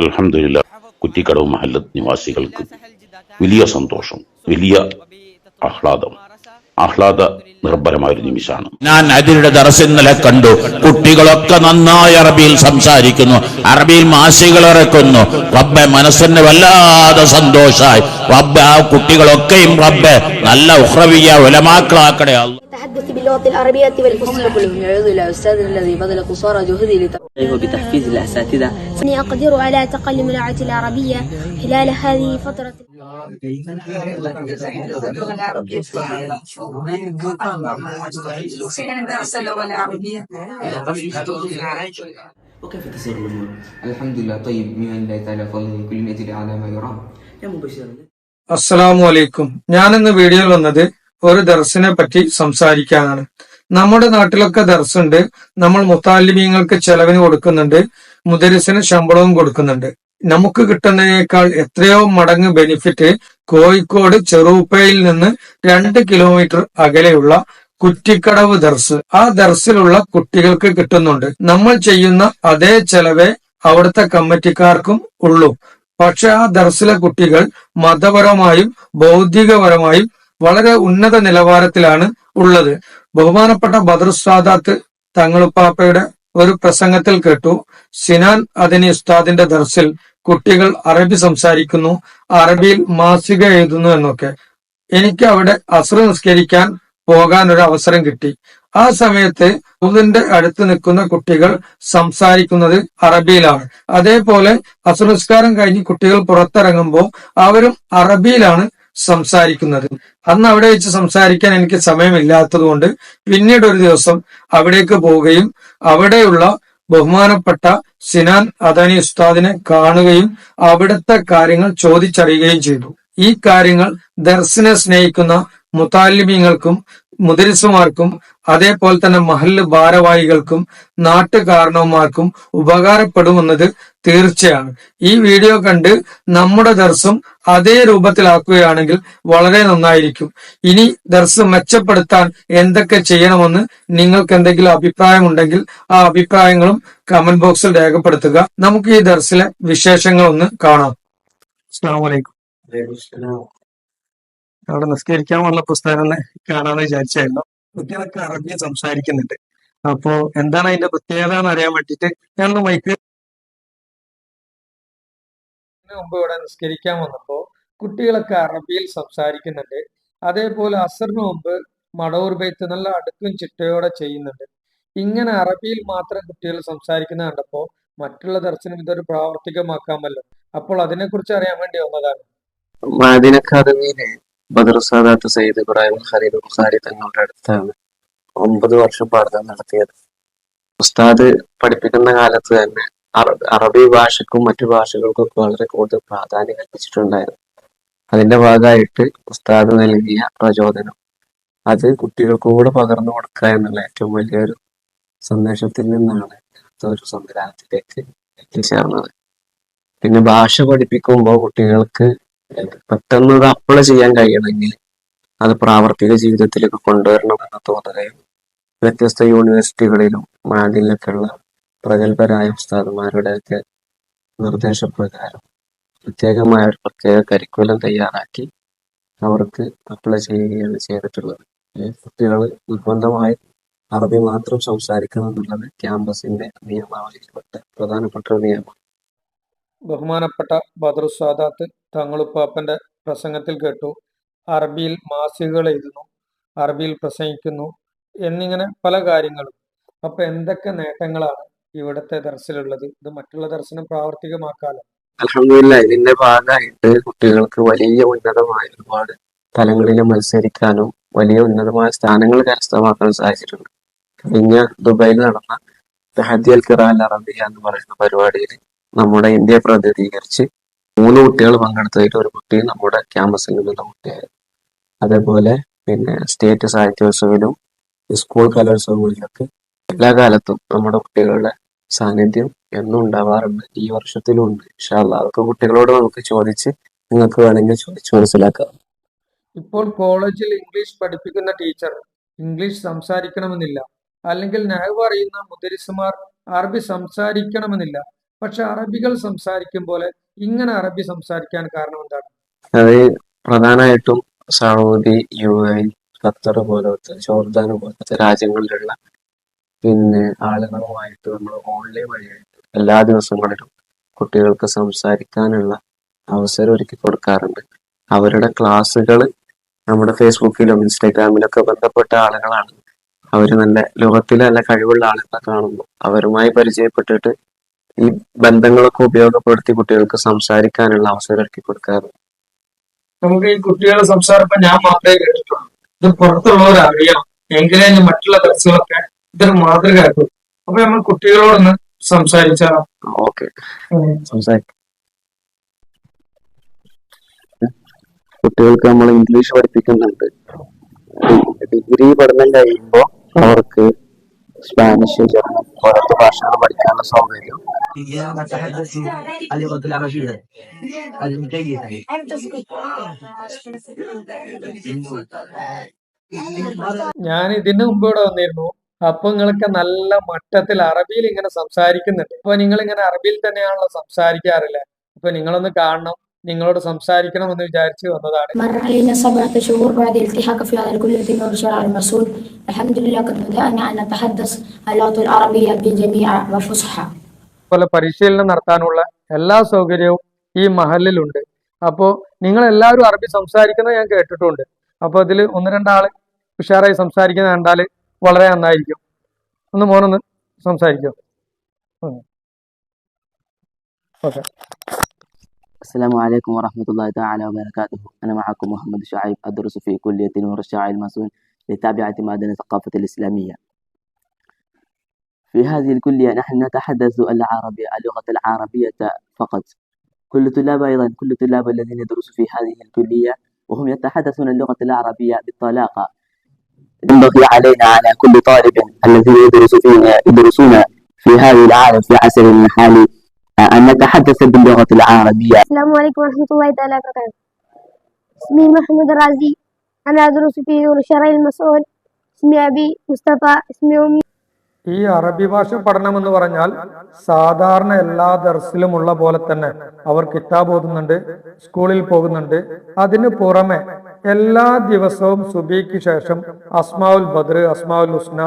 അലഹമില്ല കുറ്റിക്കടവ് മഹല്ലത്ത് നിവാസികൾക്ക് വലിയ സന്തോഷം വലിയ ആഹ്ലാദം. ആഹ്ലാദ നിർഭരമായ ഒരു നിമിഷമാണ്. ഞാൻ അതിരുടെ ദർസ് ഇന്നലെ കണ്ടു. കുട്ടികളൊക്കെ നന്നായി അറബിയിൽ സംസാരിക്കുന്നു. അറബിയിൽ മാസികൾ ഇറക്കുന്നു. റബ്ബെ മനസ്സിന് വല്ലാതെ സന്തോഷായി. റബ്ബെ ആ കുട്ടികളൊക്കെയും റബ്ബെ നല്ല ഉഹ്രവിയ ഉലമാക്കളാക്കടേ അല്ലാ. التحدث باللغة العربية والفصحى كلهم يعود إلى أستاذنا الذي بذل قصارى جهده لتقويه بتحفيز الأساتذة إني أقدر على تقلم اللغة العربية خلال هذه الفترة وكيف تسير الأمور؟ الحمد لله طيب بما الله تعالى فضله كل يأتي على ما يرام يا مبشر അസ്സലാമു അലൈക്കും ഞാൻ ഇന്ന് വീഡിയോയിൽ വന്നത് ഒരു ദർസിനെ പറ്റി സംസാരിക്കാനാണ്. നമ്മുടെ നാട്ടിലൊക്കെ ദർസുണ്ട് നമ്മൾ മുത്താലിമീങ്ങൾക്ക് ചെലവിന് കൊടുക്കുന്നുണ്ട്. മുദരിസിന് ശമ്പളവും കൊടുക്കുന്നുണ്ട്. നമുക്ക് കിട്ടുന്നതിനേക്കാൾ എത്രയോ മടങ്ങ് ബെനിഫിറ്റ് കോഴിക്കോട് ചെറുപ്പയിൽ നിന്ന് രണ്ട് കിലോമീറ്റർ അകലെയുള്ള കുറ്റിക്കടവ് ദർസ്. ആ ദർസിലുള്ള കുട്ടികൾക്ക് കിട്ടുന്നുണ്ട്. നമ്മൾ ചെയ്യുന്ന അതേ ചെലവേ അവിടുത്തെ കമ്മിറ്റിക്കാർക്കും ഉള്ളൂ. പക്ഷെ ആ ദർസിലെ കുട്ടികൾ മതപരമായും ബൗദ്ധികപരമായും വളരെ ഉന്നത നിലവാരത്തിലാണ് ഉള്ളത്. ബഹുമാനപ്പെട്ട ബദർ തങ്ങളുപ്പാപ്പയുടെ ഒരു പ്രസംഗത്തിൽ കേട്ടു. സിനാൻ അതിനി ഉസ്താദിന്റെ ദർസിൽ കുട്ടികൾ അറബി സംസാരിക്കുന്നു അറബിയിൽ മാസിക എഴുതുന്നു എന്നൊക്കെ. എനിക്ക് അവിടെ അസ്ര നിസ്കരിക്കാൻ പോകാൻ ഒരു അവസരം കിട്ടി. ആ സമയത്ത് ഇതിന്റെ അടുത്ത് നിൽക്കുന്ന കുട്ടികൾ സംസാരിക്കുന്നത് അറബിയിലാണ്. അതേപോലെ അസുരസ്കാരം കഴിഞ്ഞ് കുട്ടികൾ പുറത്തിറങ്ങുമ്പോൾ അവരും അറബിയിലാണ് സംസാരിക്കുന്നത്. അന്ന് അവിടെ വെച്ച് സംസാരിക്കാൻ എനിക്ക് സമയമില്ലാത്തതുകൊണ്ട് പിന്നീട് ഒരു ദിവസം അവിടേക്ക് പോവുകയും അവിടെയുള്ള ബഹുമാനപ്പെട്ട സിനാൻ അദാനി ഉസ്താദിനെ കാണുകയും അവിടുത്തെ കാര്യങ്ങൾ ചോദിച്ചറിയുകയും ചെയ്തു. ഈ കാര്യങ്ങൾ ദർസിനെ സ്നേഹിക്കുന്ന മുത്താലിമീങ്ങൾക്കും മുദരിസുമാർക്കും അതേപോലെ തന്നെ മഹല്ല് ഭാരവാഹികൾക്കും നാട്ടുകാരണവന്മാർക്കും ഉപകാരപ്പെടുമെന്നത് തീർച്ചയാണ്. ഈ വീഡിയോ കണ്ട് നമ്മുടെ ദർസം അതേ രൂപത്തിലാക്കുകയാണെങ്കിൽ വളരെ നന്നായിരിക്കും. ഇനി ദർസം മെച്ചപ്പെടുത്താൻ എന്തൊക്കെ ചെയ്യണമെന്ന് നിങ്ങൾക്ക് എന്തെങ്കിലും അഭിപ്രായം ഉണ്ടെങ്കിൽ ആ അഭിപ്രായങ്ങളും കമന്റ് ബോക്സിൽ രേഖപ്പെടുത്തുക. നമുക്ക് ഈ ദർസിലെ വിശേഷങ്ങൾ ഒന്ന് കാണാം അസ്സാം വലൈക്കും അവിടെ നിസ്കരിക്കാൻ വന്ന പുസ്തകം തന്നെ കാണാന്ന് വിചാരിച്ചായിരുന്നു. കുട്ടികളൊക്കെ അറബി സംസാരിക്കുന്നുണ്ട്. അപ്പോ എന്താണ് അതിന്റെ പ്രത്യേകത എന്ന് അറിയാൻ വേണ്ടിട്ട് ഞാൻ മൈക്ക് മുമ്പ് ഇവിടെ നിസ്കരിക്കാൻ വന്നപ്പോ കുട്ടികളൊക്കെ അറബിയിൽ സംസാരിക്കുന്നുണ്ട്. അതേപോലെ അസറിന് മുമ്പ് മടവൂർ ബൈത്ത് നല്ല അടുക്കും ചിട്ടയോടെ ചെയ്യുന്നുണ്ട്. ഇങ്ങനെ അറബിയിൽ മാത്രം കുട്ടികൾ സംസാരിക്കുന്ന കണ്ടപ്പോ മറ്റുള്ള ദർശനം ഇതൊരു പ്രാവർത്തികമാക്കാമല്ലോ. അപ്പോൾ അതിനെക്കുറിച്ച് അറിയാൻ വേണ്ടി വന്നതാണ്. മാദിന അക്കാദമിയിലെ ബദർ സാദാത്ത് സയ്യിദ് ഇബ്രാഹിം ഖലീദ് ബുഖാരി തങ്ങളുടെ അടുത്താണ് ഒമ്പത് വർഷം പഠനം നടത്തിയത്. ഉസ്താദ് പഠിപ്പിക്കുന്ന കാലത്ത് തന്നെ അറബി ഭാഷക്കും മറ്റു ഭാഷകൾക്കും ഒക്കെ വളരെ കൂടുതൽ പ്രാധാന്യം കൽപ്പിച്ചിട്ടുണ്ടായിരുന്നു. അതിന്റെ ഭാഗമായിട്ട് ഉസ്താദ് നൽകിയ പ്രചോദനം. അത് കുട്ടികൾക്ക് കൂടെ പകർന്നു കൊടുക്കുക എന്നുള്ള ഏറ്റവും വലിയൊരു സന്ദേശത്തിൽ നിന്നാണ് ഒരു സംവിധാനത്തിലേക്ക് എത്തിച്ചേർന്നത്. പിന്നെ ഭാഷ പഠിപ്പിക്കുമ്പോൾ കുട്ടികൾക്ക് പെട്ടെന്ന് അത് അപ്ലൈ ചെയ്യാൻ കഴിയണമെങ്കിൽ അത് പ്രാവർത്തിക ജീവിതത്തിലേക്ക് കൊണ്ടുവരണമെന്ന തോന്നലയും വ്യത്യസ്ത യൂണിവേഴ്സിറ്റികളിലും മാതിലൊക്കെയുള്ള പ്രഗത്ഭരായ ഉസ്താദുമാരുടെയൊക്കെ നിർദ്ദേശപ്രകാരം പ്രത്യേകമായ ഒരു പ്രത്യേക കരിക്കുലം തയ്യാറാക്കി അവർക്ക് അപ്ലൈ ചെയ്യുകയാണ് ചെയ്തിട്ടുള്ളത്. കുട്ടികൾ നിർബന്ധമായി അറബി മാത്രം സംസാരിക്കണം എന്നുള്ളത് ക്യാമ്പസിന്റെ നിയമാവലിയിൽപ്പെട്ട പ്രധാനപ്പെട്ട ഒരു നിയമം ബഹുമാനപ്പെട്ട ബദറുസാദാത്ത് തങ്ങളുപ്പാപ്പന്റെ പ്രസംഗത്തിൽ കേട്ടു. അറബിയിൽ മാസികകൾ എഴുതുന്നു അറബിയിൽ പ്രസംഗിക്കുന്നു എന്നിങ്ങനെ പല കാര്യങ്ങളും. അപ്പൊ എന്തൊക്കെ നേട്ടങ്ങളാണ് ഇവിടുത്തെ ദർശനമുള്ളത് ഇത് മറ്റുള്ള ദർശനം പ്രാവർത്തികമാക്കാലോ? അലഹമില്ല ഇതിന്റെ ഭാഗമായിട്ട് കുട്ടികൾക്ക് വലിയ ഉന്നതമായ ഒരുപാട് തലങ്ങളിൽ മത്സരിക്കാനും വലിയ ഉന്നതമായ സ്ഥാനങ്ങൾ കരസ്ഥമാക്കാനും സാധിച്ചിട്ടുണ്ട്. കഴിഞ്ഞ ദുബായിൽ നടന്ന തഹദിയൽ ഖിറാൻ അറബിയ എന്ന് പറയുന്ന പരിപാടിയിൽ നമ്മുടെ ഇന്ത്യയെ പ്രതിനിധീകരിച്ച് മൂന്ന് കുട്ടികൾ പങ്കെടുത്തതിൽ ഒരു കുട്ടി നമ്മുടെ ക്യാമ്പസിൽ നിന്നുള്ള കുട്ടിയായിരുന്നു. അതേപോലെ പിന്നെ സ്റ്റേറ്റ് സാഹിത്യോത്സവിലും സ്കൂൾ കലോത്സവങ്ങളിലൊക്കെ എല്ലാ കാലത്തും നമ്മുടെ കുട്ടികളുടെ സാന്നിധ്യം എന്നും ഉണ്ടാവാറുണ്ട്. ഈ വർഷത്തിലും ഉണ്ട്. ഇഷ്ടമല്ല അതൊക്കെ കുട്ടികളോട് നമുക്ക് ചോദിച്ച് നിങ്ങൾക്ക് വേണമെങ്കിൽ ചോദിച്ച് മനസ്സിലാക്കാം. ഇപ്പോൾ കോളേജിൽ ഇംഗ്ലീഷ് പഠിപ്പിക്കുന്ന ടീച്ചർ ഇംഗ്ലീഷ് സംസാരിക്കണമെന്നില്ല. അല്ലെങ്കിൽ നഹവ് അറിയുന്ന മുദരിസുമാർ അറബി സംസാരിക്കണമെന്നില്ല. പക്ഷെ അറബികൾ സംസാരിക്കും പോലെ ഇങ്ങനെ അറബി സംസാരിക്കാൻ കാരണം എന്താണ്? അത് പ്രധാനമായിട്ടും സൗദി യു എ ഖത്തർ പോലത്തെ ജോർദാൻ പോലത്തെ രാജ്യങ്ങളിലുള്ള പിന്നെ ആളുകളുമായിട്ട് നമ്മൾ ഓൺലൈൻ വഴിയായിട്ട് എല്ലാ ദിവസങ്ങളിലും കുട്ടികൾക്ക് സംസാരിക്കാനുള്ള അവസരം ഒരുക്കി കൊടുക്കാറുണ്ട്. അവരുടെ ക്ലാസ്സുകൾ നമ്മുടെ ഫേസ്ബുക്കിലും ഇൻസ്റ്റാഗ്രാമിലൊക്കെ ബന്ധപ്പെട്ട ആളുകളാണ്. അവർ നല്ല ലോകത്തിലെ നല്ല കഴിവുള്ള ആളുകളെ കാണുമ്പോൾ അവരുമായി പരിചയപ്പെട്ടിട്ട് ഈ ബന്ധങ്ങളൊക്കെ ഉപയോഗപ്പെടുത്തി കുട്ടികൾക്ക് സംസാരിക്കാനുള്ള അവസരം ഒരുക്കി കൊടുക്കാറ്. നമുക്ക് ഈ കുട്ടികളെ സംസാരം ഇപ്പൊ ഞാൻ മാത്രമേ കേട്ടിട്ടുള്ളൂ. ഇത് പുറത്തുള്ളവരറിയാം. എങ്കിലേ മറ്റുള്ള ദർസുകളൊക്കെ ഇതൊരു മാതൃകയാക്കും. അപ്പൊ നമ്മൾ കുട്ടികളോടൊന്ന് സംസാരിച്ചാലോ? ഓക്കെ. സംസാരിക്കാം കുട്ടികൾക്ക് നമ്മൾ ഇംഗ്ലീഷ് പഠിപ്പിക്കുന്നുണ്ട്. ഡിഗ്രി പഠനം കഴിയുമ്പോൾ അവർക്ക് സ്പാനിഷ് ജർമ്മൻ പോലത്തെ ഭാഷകൾ പഠിക്കാനുള്ള സൗകര്യം ഞാൻ ഇതിന് മുമ്പ് ഇവിടെ വന്നിരുന്നു. അപ്പൊ നിങ്ങൾക്ക് നല്ല മട്ടത്തിൽ അറബിയിൽ ഇങ്ങനെ സംസാരിക്കുന്നുണ്ട്. അപ്പൊ നിങ്ങൾ ഇങ്ങനെ അറബിയിൽ തന്നെയാണല്ലോ സംസാരിക്കാറില്ല? അപ്പൊ നിങ്ങളൊന്ന് കാണണം. നിങ്ങളോട് സംസാരിക്കണമെന്ന് വിചാരിച്ചു വന്നതാണ്. അതുപോലെ പരിശീലനം നടത്താനുള്ള എല്ലാ സൗകര്യവും ഈ മഹലിലുണ്ട്. അപ്പോ നിങ്ങൾ എല്ലാവരും അറബി സംസാരിക്കുന്നത് ഞാൻ കേട്ടിട്ടുണ്ട്. അപ്പൊ അതിൽ ഒന്ന് രണ്ടാൾ ഉഷാറായി സംസാരിക്കുന്ന കണ്ടാൽ വളരെ നന്നായിരിക്കും. ഒന്ന് മോനൊന്ന് സംസാരിക്കും. ഓക്കെ. السلام عليكم ورحمة الله تعالى وبركاته. أنا معكم محمد شعيب أدرس في كلية نور الشاعر المسؤول لتابعة مادة الثقافة الإسلامية. في هذه الكلية نحن نتحدث العربية اللغة العربية فقط. كل طلاب أيضا كل طلاب الذين يدرسوا في هذه الكلية وهم يتحدثون اللغة العربية بالطلاقة ينبغي علينا على كل طالب الذين يدرس في يدرسون في هذه العالم في عصرنا الحالي أن نتحدث باللغة العربية السلام عليكم ورحمة الله تعالى وبركاته اسمي محمود الرازي أنا أدرس في نور الشرع المسؤول اسمي أبي مصطفى اسمي أمي ഈ അറബി ഭാഷ പഠനം എന്ന് പറഞ്ഞാൽ സാധാരണ എല്ലാ ദർസിലുമുള്ള പോലെ തന്നെ അവർ കിതാബ് ഓതുന്നുണ്ട് സ്കൂളിൽ പോകുന്നുണ്ട് അതിന് പുറമെ എല്ലാ ദിവസവും സുബിക്ക് ശേഷം അസ്മാവുൽ ബദ്ർ അസ്മാവുൽ ഹുസ്ന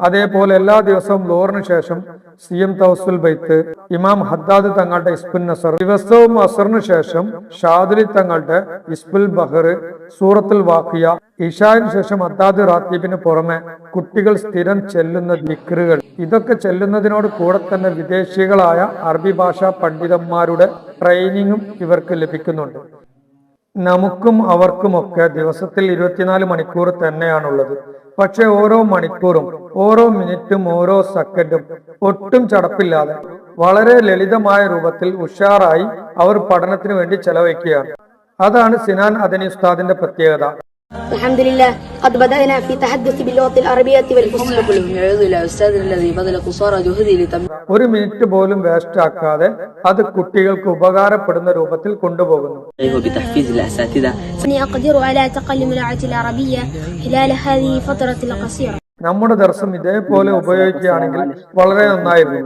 അതേപോലെ എല്ലാ ദിവസവും ലോറിന് ശേഷം സി എം തൗസുൽ ബൈത്ത് ഇമാം ഹദ്ദാദ് തങ്ങളുടെ ഇസ്ബുൽ നസർ ദിവസവും അസറിന് ശേഷം ഷാദുലി തങ്ങളുടെ ഇസ്ബുൽ ബഹർ സൂറത്തുൽ വാക്കിയ ഇഷാന് ശേഷം അദ്ദാദ് റാത്തീബിന് പുറമെ കുട്ടികൾ സ്ഥിരം ചെല്ലുന്ന ദിക്റുകൾ. ഇതൊക്കെ ചെല്ലുന്നതിനോട് കൂടെ തന്നെ വിദേശികളായ അറബി ഭാഷാ പണ്ഡിതന്മാരുടെ ട്രെയിനിങ്ങും ഇവർക്ക് ലഭിക്കുന്നുണ്ട്. നമുക്കും അവർക്കുമൊക്കെ ദിവസത്തിൽ ഇരുപത്തിനാല് മണിക്കൂർ തന്നെയാണുള്ളത്. പക്ഷെ ഓരോ മണിക്കൂറും ഓരോ മിനിറ്റും ഓരോ സെക്കൻഡും ഒട്ടും ചടപ്പില്ലാതെ വളരെ ലളിതമായ രൂപത്തിൽ ഉഷാറായി അവർ പഠനത്തിന് വേണ്ടി ചെലവഴിക്കുകയാണ്. അതാണ് സിനാൻ അദനി ഉസ്താദിന്റെ പ്രത്യേകത. الحمد لله قد بدأنا في تحدث باللغة العربية والفصحى كلهم يعود إلى أستاذنا الذي بذل قصارى جهده لتم ഒരു മിനിറ്റ് പോലും വേസ്റ്റ് ആക്കാതെ അത് കുട്ടികൾക്ക് ഉപകാരപ്പെടുന്ന രൂപത്തിൽ കൊണ്ടുപോകുന്നു وبتحفيز الأساتذة أني أقدر على تعلم اللغة العربية خلال هذه الفترة القصيرة നമ്മുടെ ദർശനം ഇതേപോലെ ഉപയോഗിക്കുകയാണെങ്കിൽ വളരെ നന്നായിരുന്നു.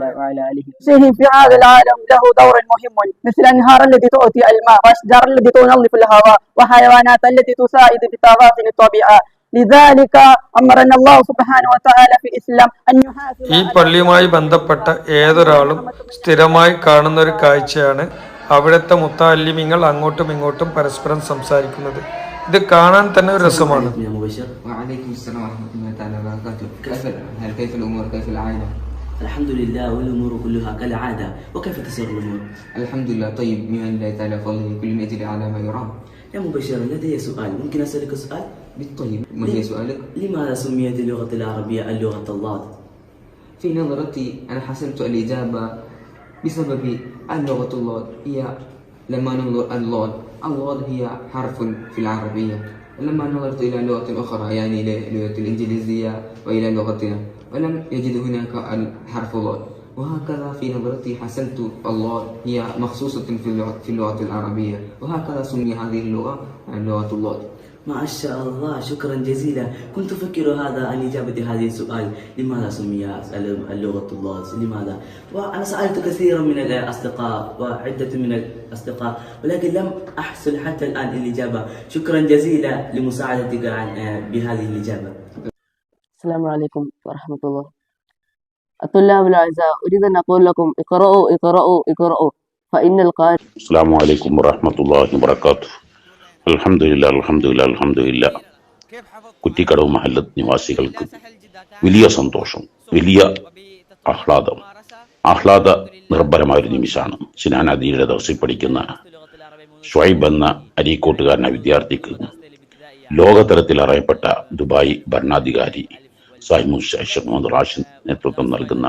ഈ പള്ളിയുമായി ബന്ധപ്പെട്ട ഏതൊരാളും സ്ഥിരമായി കാണുന്ന ഒരു കാഴ്ചയാണ് അവിടുത്തെ മുത്താലിമിങ്ങൾ അങ്ങോട്ടും ഇങ്ങോട്ടും പരസ്പരം സംസാരിക്കുന്നത്. ഇത് കാണാൻ തന്നെ ഒരു രസമാണ് يا مبشر وعليكم السلام ورحمة الله تعالى وبركاته كيف الحال كيف الأمور كيف العائلة الحمد لله والأمور كلها كالعادة وكيف تسير الأمور؟ الحمد لله طيب بما الله تعالى فضله كل يجري على ما يرام يا مبشر لدي سؤال ممكن أسألك سؤال؟ بالطيب ما هي سؤالك؟ لماذا سميت اللغة العربية اللغة الله؟ في نظرتي أنا حسنت الإجابة بسبب اللغة الله هي لما ننظر اللغة اللغة هي حرف في العربية. لما نظرت إلى لغة أخرى يعني لغة الإنجليزية وإلى لغتنا ولم يجد هناك الحرف الله وهكذا في نظرتي حسنت الله هي مخصوصة في اللغة, في اللغة العربية. وهكذا سمي هذه اللغة لغة الله. ما شاء الله شكرا جزيلا. كنت أفكر هذا عن إجابة هذه السؤال لماذا سمي اللغة الطلاس لماذا؟ وأنا سألت كثيرا من الأصدقاء وعدة من الأصدقاء ولكن لم أحصل حتى الآن الإجابة. شكرا جزيلا لمساعدتك عن آه، بهذه الإجابة. السلام عليكم ورحمة الله. الطلاب الأعزاء أريد أن أقول لكم اقرأوا اقرأوا اقرأوا فإن القارئ السلام عليكم ورحمة الله وبركاته. അൽഹംദുലില്ലാ അൽഹംദുലില്ലാ അൽഹംദുലില്ലാ. കുറ്റിക്കടവ് മഹല്ലത്ത് നിവാസികൾക്ക് വലിയ സന്തോഷം വലിയ ആഹ്ലാദം. ആഹ്ലാദ നിർഭരമായ ഒരു നിമിഷമാണ്. സിനാനദിയുടെ ദിവസം പഠിക്കുന്ന ഷൈബ് എന്ന അരീക്കോട്ടുകാരന വിദ്യാർത്ഥിക്ക് ലോകതലത്തിൽ അറിയപ്പെട്ട ദുബായ് ഭരണാധികാരി സാഹിമു ഷേഖ് മുഹമ്മദ് റാഷിദ് നേതൃത്വം നൽകുന്ന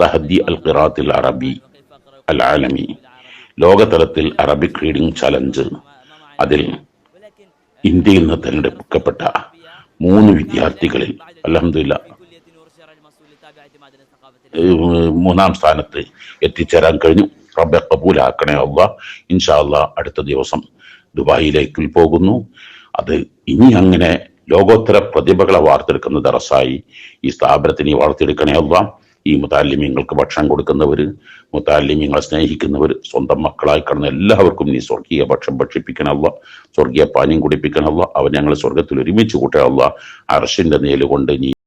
തഹദി അൽ ഖിറാത്തിൽ അറബി അൽ ആലമി ലോകതലത്തിൽ അറബിക് റീഡിംഗ് ചലഞ്ച് അതിൽ ഇന്ത്യയിൽ നിന്ന് തിരഞ്ഞെടുക്കപ്പെട്ട മൂന്ന് വിദ്യാർത്ഥികളിൽ അലഹമില്ല മൂന്നാം സ്ഥാനത്ത് എത്തിച്ചേരാൻ കഴിഞ്ഞു. റബ്ബെ കബൂലാക്കണേ അല്ല ഇൻഷാ അള്ളാ അടുത്ത ദിവസം ദുബായിലേക്ക് പോകുന്നു. അത് ഇനി അങ്ങനെ ലോകോത്തര പ്രതിഭകളെ വാർത്തെടുക്കുന്ന ദറസായി ഈ സ്ഥാപനത്തിന് വാർത്തെടുക്കണേ അല്ല ഈ മുത്താലിമ്യങ്ങൾക്ക് ഭക്ഷണം കൊടുക്കുന്നവർ മുത്താലിമ്യങ്ങളെ സ്നേഹിക്കുന്നവർ സ്വന്തം മക്കളായി കടന്ന എല്ലാവർക്കും നീ സ്വർഗീയ ഭക്ഷണം ഭക്ഷിപ്പിക്കണമല്ല സ്വർഗീയ പാനീയം കുടിപ്പിക്കണമല്ല അവൻ ഞങ്ങൾ സ്വർഗത്തിൽ ഒരുമിച്ച് കൂട്ടണല്ല അർഷിന്റെ നേലുകൊണ്ട് നീ